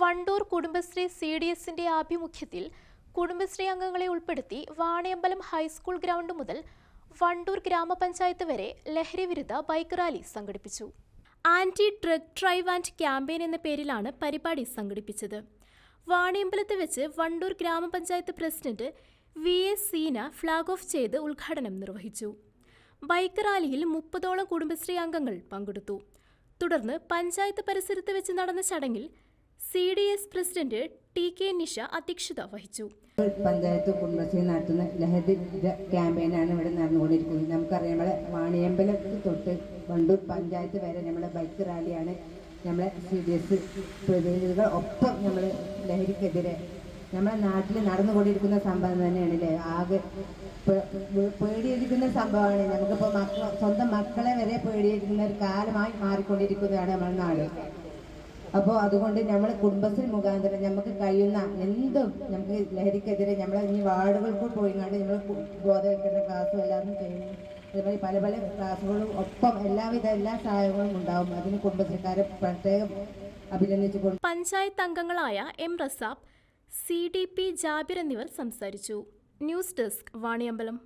Wandoor Kudumbashree C D എസിന്റെ ആഭിമുഖ്യത്തിൽ കുടുംബശ്രീ അംഗങ്ങളെ ഉൾപ്പെടുത്തി വാണിയമ്പലം ഹൈസ്കൂൾ ഗ്രൗണ്ട് മുതൽ വണ്ടൂർ ഗ്രാമപഞ്ചായത്ത് വരെ ലഹരി വിരുദ്ധ ബൈക്ക് റാലി സംഘടിപ്പിച്ചു. Anti drug drive and campaign എന്ന പേരിലാണ് പരിപാടി സംഘടിപ്പിച്ചത്. വാണിയമ്പലത്ത് വെച്ച് വണ്ടൂർ ഗ്രാമപഞ്ചായത്ത് president V S Seena flag off ചെയ്ത് ഉദ്ഘാടനം നിർവഹിച്ചു. ബൈക്ക് റാലിയിൽ മുപ്പതോളം കുടുംബശ്രീ അംഗങ്ങൾ പങ്കെടുത്തു. തുടർന്ന് പഞ്ചായത്ത് പരിസരത്ത് വെച്ച് നടന്ന ചടങ്ങിൽ C D S president T K Nisha അധ്യക്ഷത വഹിച്ചു. പഞ്ചായത്ത് കുടുംബശ്രീ നടത്തുന്ന ലഹരി ക്യാമ്പയിനാണ് ഇവിടെ നടന്നുകൊണ്ടിരിക്കുന്നത്. നമുക്കറിയാം നമ്മളെ വാണിയമ്പലത്ത് തൊട്ട് വണ്ടൂർ പഞ്ചായത്ത് വരെ നമ്മളെ ബൈക്ക് റാലിയാണ് നമ്മളെ സി ഡി എസ് പ്രതിനിധികൾ ഒപ്പം നമ്മൾ ലഹരിക്കെതിരെ നമ്മുടെ നാട്ടിൽ നടന്നുകൊണ്ടിരിക്കുന്ന സംഭവം തന്നെയാണ് അല്ലേ ആകെ പേടിയിരിക്കുന്ന സംഭവമാണ്. നമുക്കിപ്പോൾ മക്ക സ്വന്തം മക്കളെ വരെ പേടിയിരിക്കുന്ന ഒരു കാലമായി മാറിക്കൊണ്ടിരിക്കുന്നതാണ് നമ്മുടെ നാട്. അപ്പോൾ അതുകൊണ്ട് നമ്മൾ കുടുംബശ്രീ മുഖാന്തരം നമുക്ക് കഴിയുന്ന എന്തും നമുക്ക് ലഹരിക്കെതിരെ നമ്മൾ ഇനി വാർഡുകൾക്ക് പോയിങ്ങാണ്ട് നമ്മൾ ബോധവൽക്കരണ ക്ലാസ്സും എല്ലാവരും ചെയ്യുന്നു അതുപോലെ പല പല ക്ലാസ്സുകളും ഒപ്പം എല്ലാവിധ എല്ലാ സഹായങ്ങളും ഉണ്ടാവും. അതിന് കുടുംബശ്രീക്കാരെ പ്രത്യേകം അഭിനന്ദിച്ചുകൊണ്ട് പഞ്ചായത്ത് അംഗങ്ങളായ M Rasab C D P Jabir എന്നിവർ സംസാരിച്ചു. News desk Vaniyambalam.